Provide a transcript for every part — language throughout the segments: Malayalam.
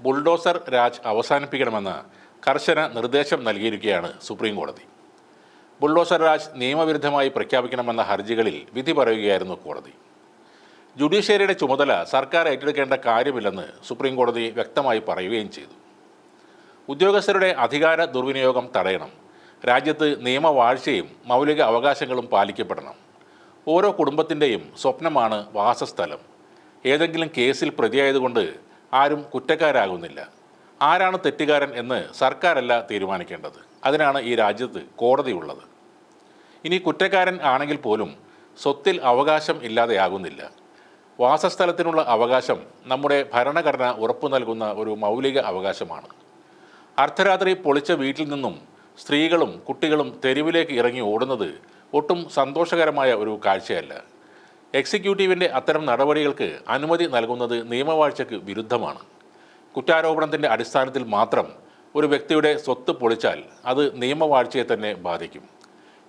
ബുൾഡോസർ രാജ് അവസാനിപ്പിക്കണമെന്ന് കർശന നിർദ്ദേശം നൽകിയിരിക്കുകയാണ് സുപ്രീം കോടതി. ബുൾഡോസർ രാജ് നിയമവിരുദ്ധമായി പ്രഖ്യാപിക്കണമെന്ന ഹർജികളിൽ വിധി പറയുകയായിരുന്നു കോടതി. ജുഡീഷ്യറിയുടെ ചുമതല സർക്കാർ ഏറ്റെടുക്കേണ്ട കാര്യമില്ലെന്ന് സുപ്രീം കോടതി വ്യക്തമായി പറയുകയും ചെയ്തു. ഉദ്യോഗസ്ഥരുടെ അധികാര ദുർവിനിയോഗം തടയണം. രാജ്യത്ത് നിയമവാഴ്ചയും മൗലിക അവകാശങ്ങളും പാലിക്കപ്പെടണം. ഓരോ കുടുംബത്തിന്റെയും സ്വപ്നമാണ് വാസസ്ഥലം. ഏതെങ്കിലും കേസിൽ പ്രതിയായതുകൊണ്ട് ആരും കുറ്റക്കാരാകുന്നില്ല. ആരാണ് തെറ്റുകാരൻ എന്ന് സർക്കാരല്ല തീരുമാനിക്കേണ്ടത്. അതിനാണ് ഈ രാജ്യത്ത് കോടതിയുള്ളത് ഇനി കുറ്റക്കാരൻ ആണെങ്കിൽ പോലും സ്വത്തിൽ അവകാശം ഇല്ലാതെയാകുന്നില്ല. വാസസ്ഥലത്തിനുള്ള അവകാശം നമ്മുടെ ഭരണഘടന ഉറപ്പു നൽകുന്ന ഒരു മൗലിക അവകാശമാണ്. അർദ്ധരാത്രി പൊളിച്ച വീട്ടിൽ നിന്നും സ്ത്രീകളും കുട്ടികളും തെരുവിലേക്ക് ഇറങ്ങി ഓടുന്നത് ഒട്ടും സന്തോഷകരമായ ഒരു കാഴ്ചയല്ല. എക്സിക്യൂട്ടീവിന്റെ അത്തരം നടപടികൾക്ക് അനുമതി നൽകുന്നത് നിയമവാഴ്ചയ്ക്ക് വിരുദ്ധമാണ്. കുറ്റാരോപണത്തിന്റെ അടിസ്ഥാനത്തിൽ മാത്രം ഒരു വ്യക്തിയുടെ സ്വത്ത് പൊളിച്ചാൽ അത് നിയമവാഴ്ചയെ തന്നെ ബാധിക്കും.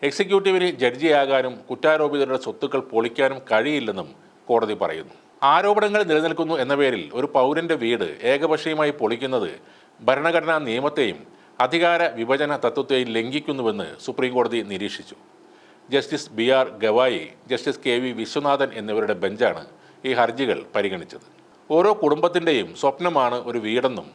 എക്സിക്യൂട്ടീവിന് ജഡ്ജിയാകാനും കുറ്റാരോപിതരുടെ സ്വത്തുക്കൾ പൊളിക്കാനും കഴിയില്ലെന്നും കോടതി പറയുന്നു. ആരോപണങ്ങൾ നിലനിൽക്കുന്നു എന്ന പേരിൽ ഒരു പൗരന്റെ വീട് ഏകപക്ഷീയമായി പൊളിക്കുന്നത് ഭരണഘടനാ നിയമത്തെയും അധികാര വിഭജന തത്വത്തെയും ലംഘിക്കുന്നുവെന്ന് സുപ്രീംകോടതി നിരീക്ഷിച്ചു. Justice B R Gavai justice K V Viswanathan എന്നിവരുടെ ബെഞ്ചാണ് ഈ ഹർജികൾ പരിഗണിച്ചത്. ഓരോ കുടുംബത്തിന്റെയും സ്വപ്നമാണ് ഒരു വീടെന്നും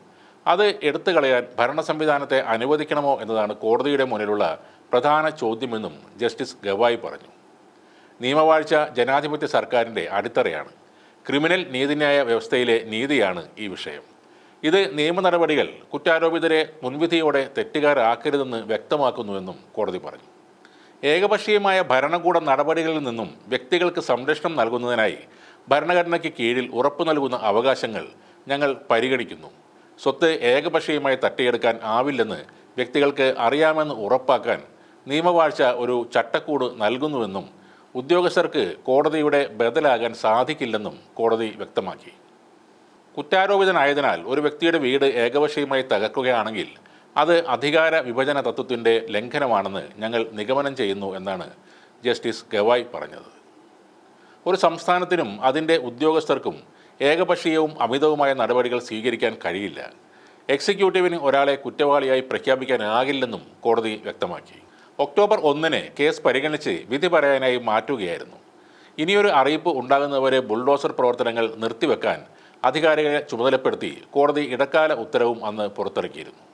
അത് എടുത്തു കളയാൻ ഭരണ സംവിധാനത്തെ അനുവദിക്കണമോ എന്നതാണ് കോടതിയുടെ മുന്നിലുള്ള പ്രധാന ചോദ്യമെന്നും ജസ്റ്റിസ് ഗവായി പറഞ്ഞു. നിയമവാഴ്ച ജനാധിപത്യ സർക്കാരിന്റെ അടിത്തറയാണ്. ക്രിമിനൽ നീതിന്യായ വ്യവസ്ഥയിലെ നീതിയാണ് ഈ വിഷയം. ഇത് നിയമ നടപടികൾ കുറ്റാരോപിതരെ മുൻവിധിയോടെ തെറ്റുകാരാക്കരുതെന്ന് വ്യക്തമാക്കുന്നുവെന്നും കോടതി പറഞ്ഞു. ഏകപക്ഷീയമായ ഭരണകൂട നടപടികളിൽ നിന്നും വ്യക്തികൾക്ക് സംരക്ഷണം നൽകുന്നതിനായി ഭരണഘടനയ്ക്ക് കീഴിൽ ഉറപ്പു നൽകുന്ന അവകാശങ്ങൾ ഞങ്ങൾ പരിഗണിക്കുന്നു. സ്വത്ത് ഏകപക്ഷീയമായി തട്ടിയെടുക്കാൻ ആവില്ലെന്ന് വ്യക്തികൾക്ക് അറിയാമെന്ന് ഉറപ്പാക്കാൻ നിയമവാഴ്ച ഒരു ചട്ടക്കൂട് നൽകുന്നുവെന്നും ഉദ്യോഗസ്ഥർക്ക് കോടതിയുടെ ബദലാകാൻ സാധിക്കില്ലെന്നും കോടതി വ്യക്തമാക്കി. കുറ്റാരോപിതനായതിനാൽ ഒരു വ്യക്തിയുടെ വീട് ഏകപക്ഷീയമായി തകർക്കുകയാണെങ്കിൽ അത് അധികാര വിഭജന തത്വത്തിന്റെ ലംഘനമാണെന്ന് ഞങ്ങൾ നിഗമനം ചെയ്യുന്നു എന്നാണ് ജസ്റ്റിസ് ഗവായ് പറഞ്ഞത്. ഒരു സംസ്ഥാനത്തിനും അതിന്റെ ഉദ്യോഗസ്ഥർക്കും ഏകപക്ഷീയവും അമിതവുമായ നടപടികൾ സ്വീകരിക്കാൻ കഴിയില്ല. എക്സിക്യൂട്ടീവിന് ഒരാളെ കുറ്റവാളിയായി പ്രഖ്യാപിക്കാനാകില്ലെന്നും കോടതി വ്യക്തമാക്കി. ഒക്ടോബർ ഒന്നിന് കേസ് പരിഗണിച്ച് വിധി പറയാനായി മാറ്റുകയായിരുന്നു. ഇനിയൊരു അറിയിപ്പ് ഉണ്ടാകുന്നവരെ ബുൾഡോസർ പ്രവർത്തനങ്ങൾ നിർത്തിവെക്കാൻ അധികാരികളെ ചുമതലപ്പെടുത്തി കോടതി ഇടക്കാല ഉത്തരവും അന്ന് പുറത്തിറക്കിയിരുന്നു.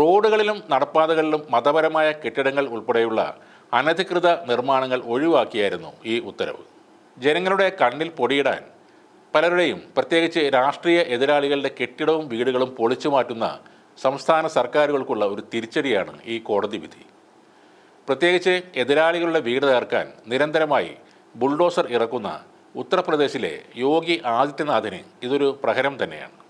റോഡുകളിലും നടപ്പാതകളിലും മതപരമായ കെട്ടിടങ്ങൾ ഉൾപ്പെടെയുള്ള അനധികൃത നിർമ്മാണങ്ങൾ ഒഴിവാക്കിയായിരുന്നു ഈ ഉത്തരവ്. ജനങ്ങളുടെ കണ്ണിൽ പൊടിയിടാൻ പലരുടെയും പ്രത്യേകിച്ച് രാഷ്ട്രീയ എതിരാളികളുടെ കെട്ടിടവും വീടുകളും പൊളിച്ചു മാറ്റുന്ന സംസ്ഥാന സർക്കാരുകൾക്കുള്ള ഒരു തിരിച്ചടിയാണ് ഈ കോടതി വിധി. പ്രത്യേകിച്ച് എതിരാളികളുടെ വീട് തകർക്കാൻ നിരന്തരമായി ബുൾഡോസർ ഇറക്കുന്ന ഉത്തർപ്രദേശിലെ യോഗി ആദിത്യനാഥിന് ഇതൊരു പ്രഹരം തന്നെയാണ്.